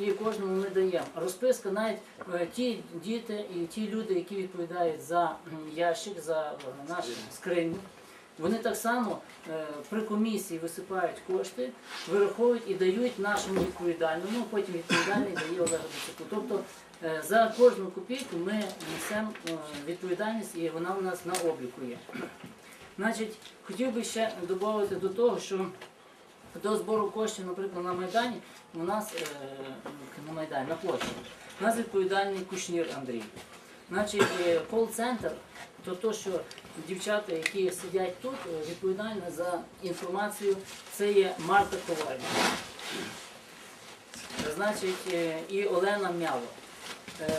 і кожному ми даємо. Розписка навіть е, ті діти і ті люди, які відповідають за ящик, за е, нашу скриню, вони так само е, при комісії висипають кошти, вираховують і дають нашому відповідальному, потім відповідальний дає Олегу Дацюку. Тобто за кожну копійку ми несемо відповідальність і вона у нас на обліку є. Значить, хотів би ще додати до того, що до збору коштів, наприклад, на Майдані, у нас е, на Майдані, на площі, у нас відповідальний кушнір Андрій. Значить, е, кол-центр, то то, що дівчата, які сидять тут, е, відповідальні за інформацію, це є Марта Ковальна. Значить, е, і Олена Мяло.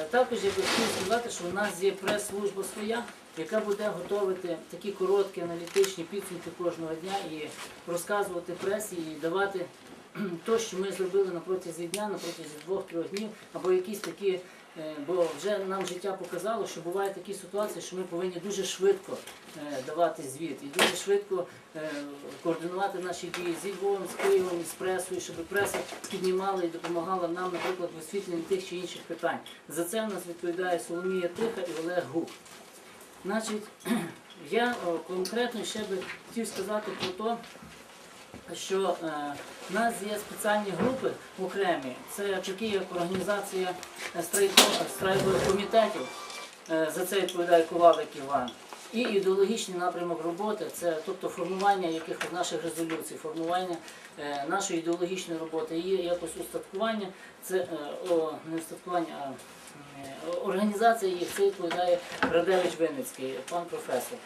Також я хотів сказати, що у нас є прес-служба своя, яка буде готувати такі короткі аналітичні підсумки кожного дня і розказувати пресі, і давати те, що ми зробили на протязі дня, на протязі двох-трьох днів, або якісь такі, е, бо вже нам життя показало, що бувають такі ситуації, що ми повинні дуже швидко е, давати звіт і дуже швидко е, координувати наші дії зі Львовом, з Києвом, з пресою, щоб преса піднімала і допомагала нам, наприклад, в освітленні тих чи інших питань. За це в нас відповідає Соломія Тиха і Олег Гук. Значить, я конкретно ще би хотів сказати про те, що е, в нас є спеціальні групи окремі. Це такі як організація е, страйкових комітетів. Е, За це відповідає Ковалик Іван. І ідеологічний напрямок роботи це тобто формування якихось наших резолюцій, формування е, нашої ідеологічної роботи. І якось устаткування, це е, о, не устаткування, а організація їх це відповідає Радевич Винницький, пан професор.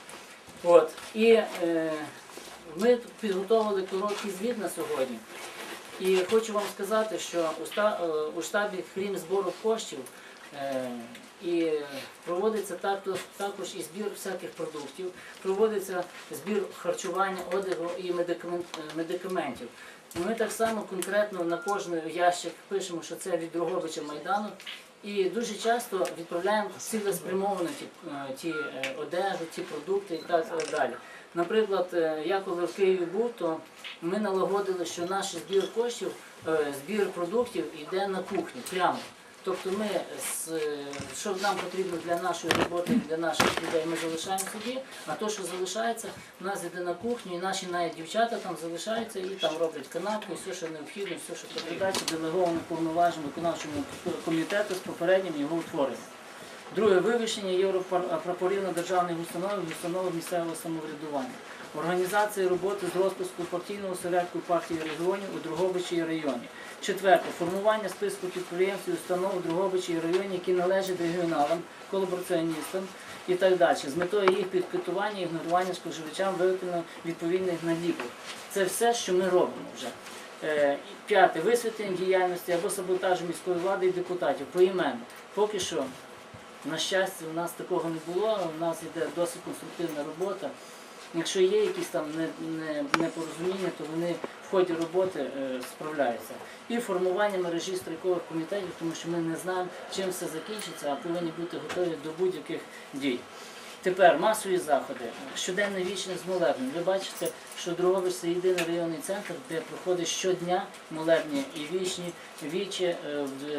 От. І е, ми тут підготовили короткий звіт на сьогодні. І хочу вам сказати, що у, е, штабі, крім збору коштів, е, і проводиться також, також і збір всяких продуктів, проводиться збір харчування, одягу і е, медикаментів. Ми так само конкретно на кожний ящик пишемо, що це від Дрогобича Майдану. І дуже часто відправляємо цілеспрямовано ті, е, ті е, одежу, ті продукти і так далі. Наприклад, е, я коли в Києві був, то ми налагодили, що наш збір коштів, збір продуктів йде на кухню прямо. Тобто ми, що нам потрібно для нашої роботи, для наших людей, ми залишаємо собі, а то, що залишається, у нас йде на кухню, і наші навіть дівчата там залишаються і там роблять канапку, і все, що необхідно, все, що передається делеговано повноваженому виконавчому комітету з попереднім його утворенням. Друге вивищення європрапорів на державних установах установах місцевого самоврядування. Організація роботи з розпуску партійного осередку партії регіонів у Дрогобичі районі. Четверте формування списку підприємств і установ у Дрогобичі районі, які належать регіоналам, колабораціоністам і так далі, з метою їх підкетування і ігнорування споживачам виконано відповідних наліпок. Це все, що ми робимо вже. Е, П'яте висвітлення діяльності або саботажу міської влади і депутатів поіменно. Поки що на щастя, у нас такого не було, у нас йде досить конструктивна робота. Якщо є якісь там не- не- непорозуміння, то вони в ході роботи е, справляються. І формування мережі страйкових комітетів, тому що ми не знаємо, чим все закінчиться, а повинні бути готові до будь-яких дій. Тепер масові заходи, щоденне вічне з молебнем. Ви бачите, що Дрогобич це єдиний районний центр, де проходить щодня молебні і вічні вічі е,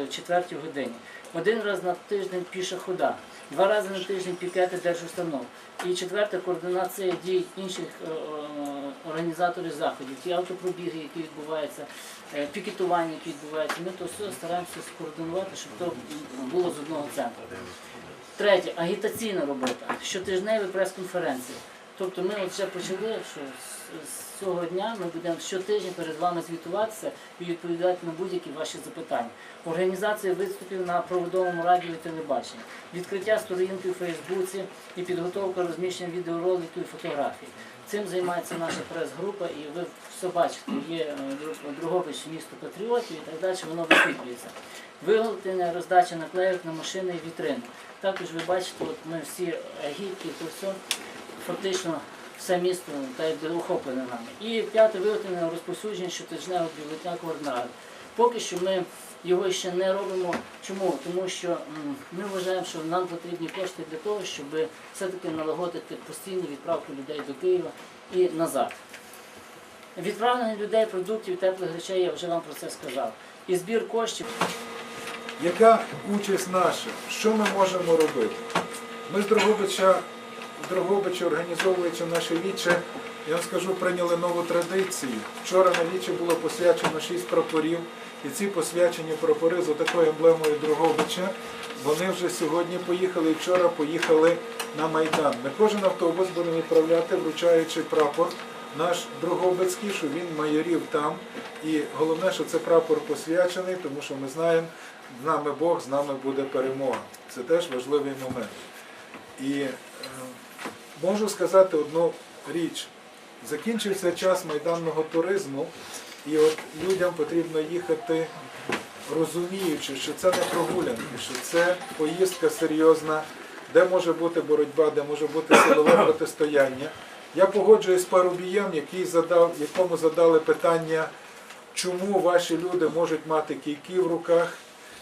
в четвертій годині. Один раз на тиждень піша хода, два рази на тиждень пікети держустанов. І четверте координація дій інших е, е, організаторів заходів, ті автопробіги, які відбуваються, е, пікетування, які відбуваються. Ми то все стараємося скоординувати, щоб то було з одного центру. Третє агітаційна робота, щотижневі прес-конференції. Тобто ми от вже почали, що з, цього дня ми будемо щотижня перед вами звітуватися і відповідати на будь-які ваші запитання. Організація виступів на проводовому радіо і телебаченні, відкриття сторінки у Фейсбуці і підготовка розміщення відеороликів і фотографій. Цим займається наша прес-група, і ви все бачите, є е, Другобич місто патріотів і так далі, воно висвітлюється. Виготовлення роздача наклеїв на машини і вітрини. Також ви бачите, от ми всі агітки, то все фактично все місто та якби охоплене нами. І п'яте виготовлення розповсюдження щотижневого бюлетня координат. Поки що ми його ще не робимо. Чому? Тому що ми вважаємо, що нам потрібні кошти для того, щоб все-таки налагодити постійну відправку людей до Києва і назад. Відправлення людей, продуктів, теплих речей, я вже вам про це сказав. і збір коштів. Яка участь наша? Що ми можемо робити? Ми з Дрогобича, Дрогобичі, організовуючи наше віче, я вам скажу, прийняли нову традицію. Вчора на віче було посвячено шість прапорів, і ці посвячені прапори з такою емблемою Дрогобича, вони вже сьогодні поїхали і вчора поїхали на Майдан. Ми кожен автобус будемо відправляти, вручаючи прапор наш Дрогобицький, що він майорів там. І головне, що це прапор посвячений, тому що ми знаємо, з нами Бог, з нами буде перемога. Це теж важливий момент. І можу сказати одну річ. Закінчився час майданного туризму, і от людям потрібно їхати, розуміючи, що це не прогулянки, що це поїздка серйозна, де може бути боротьба, де може бути силове протистояння. Я погоджуюсь з Парубієм, який задав, якому задали питання, чому ваші люди можуть мати кійки в руках,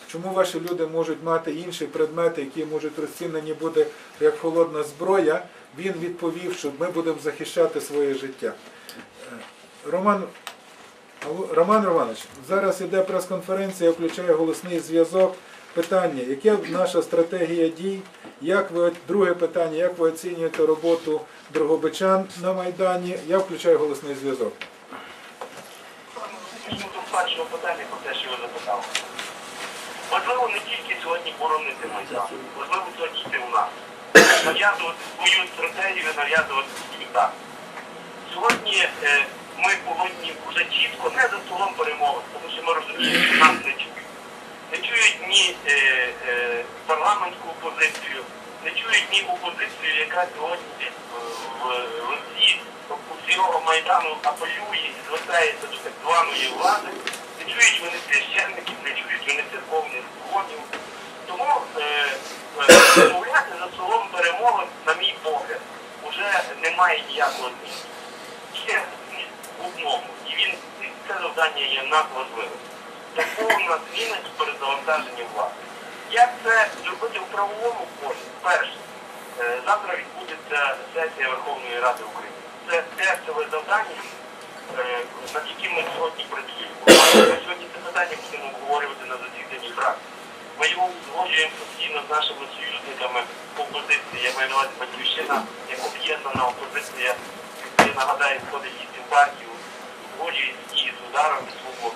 чому ваші люди можуть мати інші предмети, які можуть розцінені бути як холодна зброя. Він відповів, що ми будемо захищати своє життя. Е, Роман Роман Романович, зараз іде прес-конференція, я включаю голосний зв'язок. Питання, яка наша стратегія дій? Як ви друге питання, як ви оцінюєте роботу Дрогобичан на Майдані? Я включаю голосний зв'язок. Важливо не тільки сьогодні боронити Майдан, важливо сьогодні йти у нас. Нав'язувати свою стратегію, нав'язувати свій так. Сьогодні е, ми повинні вже чітко, не за столом перемовин, тому що ми розуміємо, що нас не чують. Не чують ні е, е, парламентську опозицію, не чують ні опозицію, яка сьогодні е, в лиці всього Майдану апелює і звертається до так званої влади. Не чують вони священників, не чують вони церковних згодів. Тому е, е, розмовляти за столом перемовин, на мій погляд, вже немає ніякого змісту. Є зміст в одному, і він це завдання є надважливим. Це повна зміна і перезавантаження влади. Як це зробити в правовому полі? Перше, е, завтра відбудеться сесія Верховної Ради України. Це тестове завдання, е, над яким ми сьогодні працюємо. Ми сьогодні це питання будемо обговорювати на засіданні фракції. Ми його узгоджуємо постійно з нашими союзниками опозиції. Я маю на батьківщина, як об'єднана опозиція, я нагадаю, входить вісім партій, узгоджується і з ударом і свободу.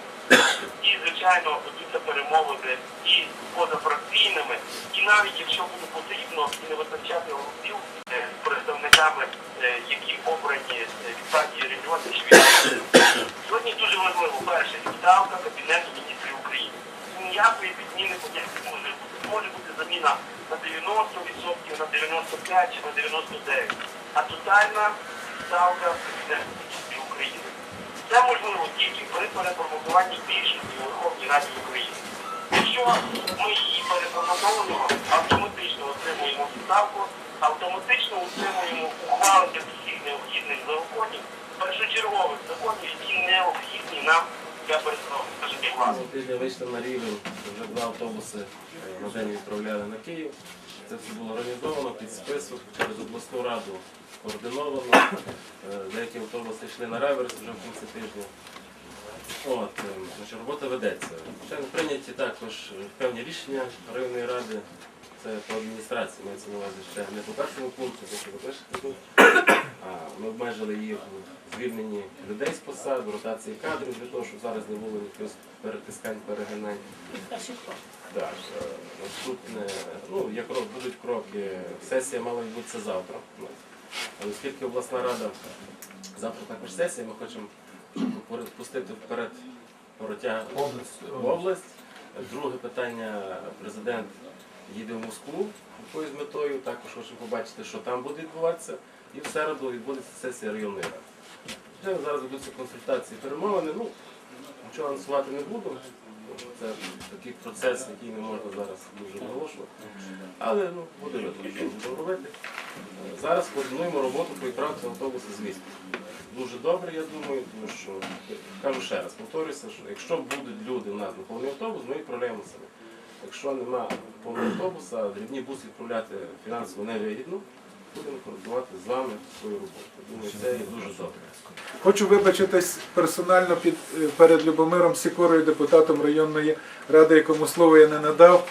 І, звичайно, ведуться перемовини і позафракційними, і навіть якщо буде потрібно і не визначати голосів е, з представниками, е, які обрані е, від партії регіонів чи від сьогодні дуже важливо перше відставка Кабінету міністрів України. Ніякої підміни поняття не може бути. Може бути заміна на 90%, на 95% чи на 99%, а тотальна Кабінету міністрів України. Це можливо тільки при переформатуванні більшості у Верховній Раді України. Якщо ми її переформатовуємо, автоматично отримуємо відставку, автоматично отримуємо ухвалення всіх необхідних законів, першочергових законів, які необхідні нам для перезавантаження влади. Вийшли на рівень, вже два автобуси е, на день відправляли на Київ. Це все було організовано під список через обласну раду координовано. Е, Деякі автобуси йшли на реверс вже в кінці тижня. Е, робота ведеться. Прийняті також певні рішення районної ради. Це по адміністрації, мається на увазі ще не по першому пункту, що ви пишете тут. Ми обмежили їх у звільненні людей з посад, в ротації кадрів для того, щоб зараз не було якихось перетискань, перегинань. Так, е, наступне, ну, як будуть кроки. Сесія мала відбутися завтра. Ну, Але оскільки обласна рада завтра також сесія, ми хочемо пустити вперед поротя в область. Друге питання, президент їде в Москву якоюсь метою, також хочемо побачити, що там буде відбуватися. І в середу відбудеться сесія районної ради. Зараз ведуться консультації, перемовини. Ну, нічого анонсувати не буду. Це такий процес, який не можна зараз дуже наголошувати. Але ну, будемо робити. Зараз координуємо роботу по відправці автобуси з міста. Дуже добре, я думаю, тому що кажу ще раз, повторюся, що якщо будуть люди у нас на повний автобус, ми відправляємо самі. Якщо нема повного автобуса, дрібні буси відправляти фінансово невигідно. Будемо координувати з вами свою роботу. Думаю, це є дуже добре. Хочу вибачитись персонально під, е, перед Любомиром Сікорою, депутатом районної ради, якому слово я не надав,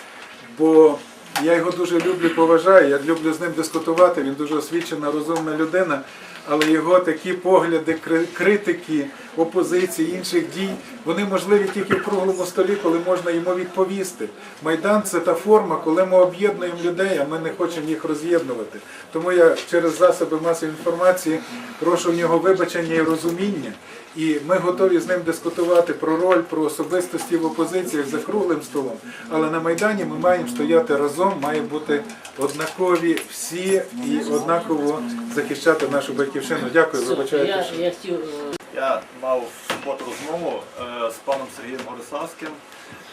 бо я його дуже люблю, поважаю, я люблю з ним дискутувати, він дуже освічена, розумна людина, але його такі погляди кри- критики, опозиції, інших дій, вони можливі тільки в круглому столі, коли можна йому відповісти. Майдан це та форма, коли ми об'єднуємо людей, а ми не хочемо їх роз'єднувати. Тому я через засоби масової інформації прошу в нього вибачення і розуміння. І ми готові з ним дискутувати про роль, про особистості в опозиціях за круглим столом. Але на Майдані ми маємо стояти разом, маємо бути однакові всі і однаково захищати нашу батьківщину. Дякую, Все, вибачайте. я, що- я хотів е, мав в суботу розмову е, з паном Сергієм Горисавським,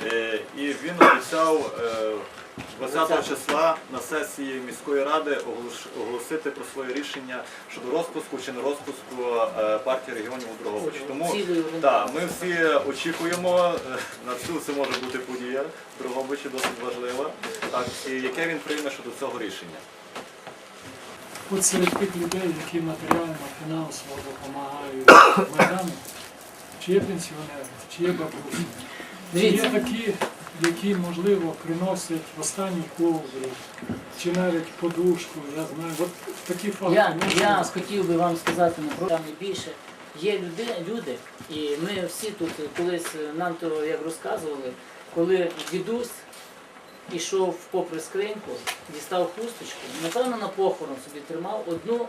е, і він обіцяв е, 20 числа на сесії міської ради оголош- оголосити про своє рішення щодо розпуску чи не розпуску е, партії регіонів у Дрогобичі. Тому цілою так, ми всі очікуємо е, на цю це може бути подія в Дрогобичі, досить важлива. Так, і яке він прийме щодо цього рішення? От серед тих людей, які матеріально, фінансово допомагають Майдану, чи є пенсіонери, чи є бабусі, чи є такі, які, можливо, приносять останню ковдру, чи навіть подушку, я знаю. От такі факти. Я, я хотів би вам сказати на програмі більше. Є люди, люди, і ми всі тут колись е, нам то як розказували, коли дідусь ішов попри скриньку, дістав хусточку, напевно на похорон собі тримав одну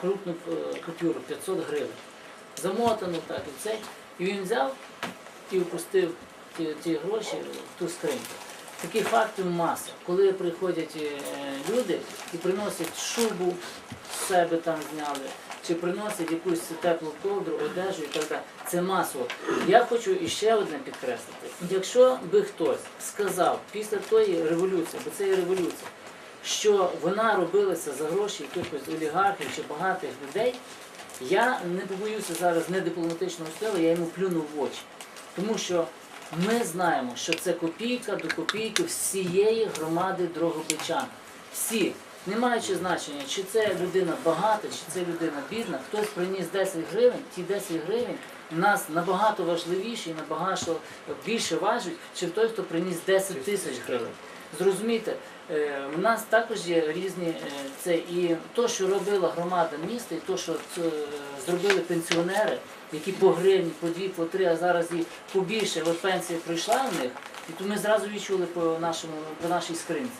крупну е, купюру 500 гривень. Замотану так і це. І він взяв і впустив ті, ті гроші в ту скриньку. Таких фактів маса. Коли приходять е, люди і приносять шубу з себе там зняли, чи приносять якусь теплу ковдру, одежу і так далі. Це масово. Я хочу іще одне підкреслити. Якщо би хтось сказав після тої революції, бо це є революція, що вона робилася за гроші якихось олігархів чи багатих людей, я не побоюся зараз не дипломатичного стилу, я йому плюну в очі. Тому що ми знаємо, що це копійка до копійки всієї громади Дрогобичан. Всі, не маючи значення, чи це людина багата, чи це людина бідна, хтось приніс 10 гривень, ті 10 гривень нас набагато важливіші і набагато більше важать, чи той, хто приніс 10 тисяч гривень. Зрозумійте, е, у нас також є різні е, це і то, що робила громада міста, і то, що е, зробили пенсіонери, які по гривні, по дві, по три, а зараз і побільше. От пенсія прийшла в них, і то ми зразу відчули по нашому по нашій скринці.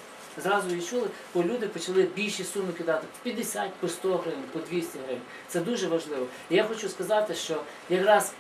Зразу відчули, бо люди почали більші суми кидати по 50, по 100 гривень, по 200 гривень. Це дуже важливо. І я хочу сказати, що якраз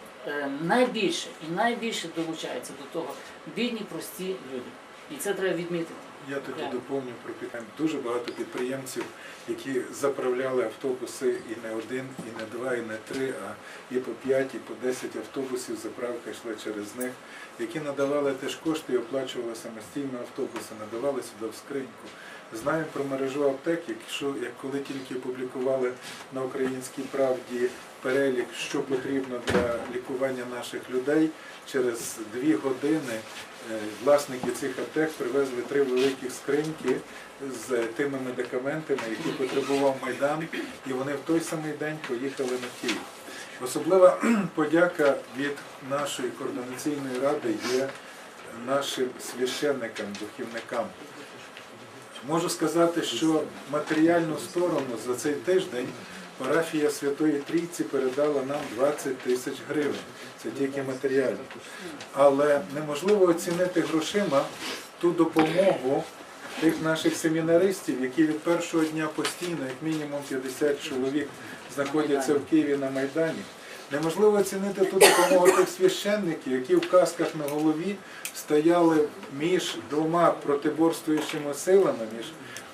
найбільше і найбільше долучаються до того бідні, прості люди. І це треба відмітити. Я тоді доповню про підтримку. Дуже багато підприємців, які заправляли автобуси і не один, і не два, і не три, а і по п'ять, і по десять автобусів. Заправка йшла через них, які надавали теж кошти і оплачували самостійно автобуси, надавали сюди в скриньку. Знаємо про мережу аптек, якщо як коли тільки опублікували на українській правді перелік, що потрібно для лікування наших людей, через дві години е, власники цих аптек привезли три великі скриньки з тими медикаментами, які потребував Майдан, і вони в той самий день поїхали на Київ. Особлива подяка від нашої координаційної ради є нашим священникам, духівникам. Можу сказати, що матеріальну сторону за цей тиждень парафія Святої Трійці передала нам 20 тисяч гривень. Це тільки матеріально. Але неможливо оцінити грошима ту допомогу тих наших семінаристів, які від першого дня постійно, як мінімум 50 чоловік, знаходяться в Києві на Майдані. Неможливо оцінити ту допомогу тих священників, які в касках на голові стояли між двома протиборствуючими силами, між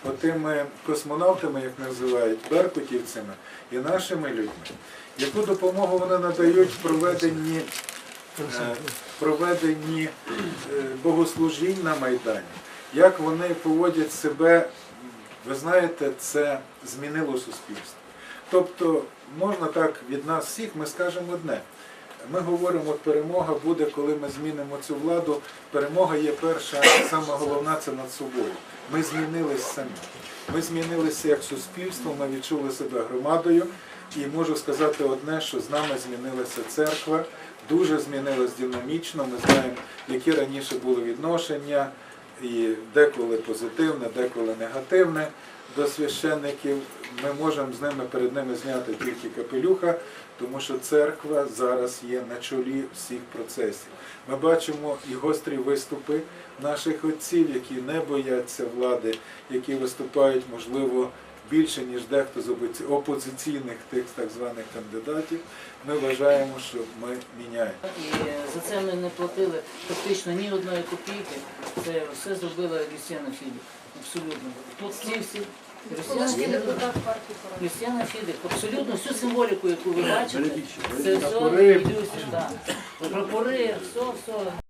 отими космонавтами, як називають, беркутівцями, і нашими людьми. Яку допомогу вони надають в проведенні, е, проведенні е, богослужінь на Майдані, як вони поводять себе, ви знаєте, це змінило суспільство. Тобто, можна так від нас всіх, ми скажемо одне. Ми говоримо, от перемога буде, коли ми змінимо цю владу. Перемога є перша, саме головна це над собою. Ми змінились самі. Ми змінилися як суспільство, ми відчули себе громадою. І можу сказати одне, що з нами змінилася церква, дуже змінилась динамічно. Ми знаємо, які раніше були відношення, і деколи позитивне, деколи негативне до священників. Ми можемо з ними перед ними зняти тільки капелюха, тому що церква зараз є на чолі всіх процесів. Ми бачимо і гострі виступи наших отців, які не бояться влади, які виступають, можливо, більше, ніж дехто з опози- опозиційних тих так званих кандидатів. Ми вважаємо, що ми міняємо. І за це ми не платили фактично ні одної копійки. Це все зробила Люсіана Філіп. Абсолютно. Тут всі всі. Люсіана Філіп. Люсіана Філіп. Абсолютно всю символіку, яку ви бачите, це все так. Прапори, все, все.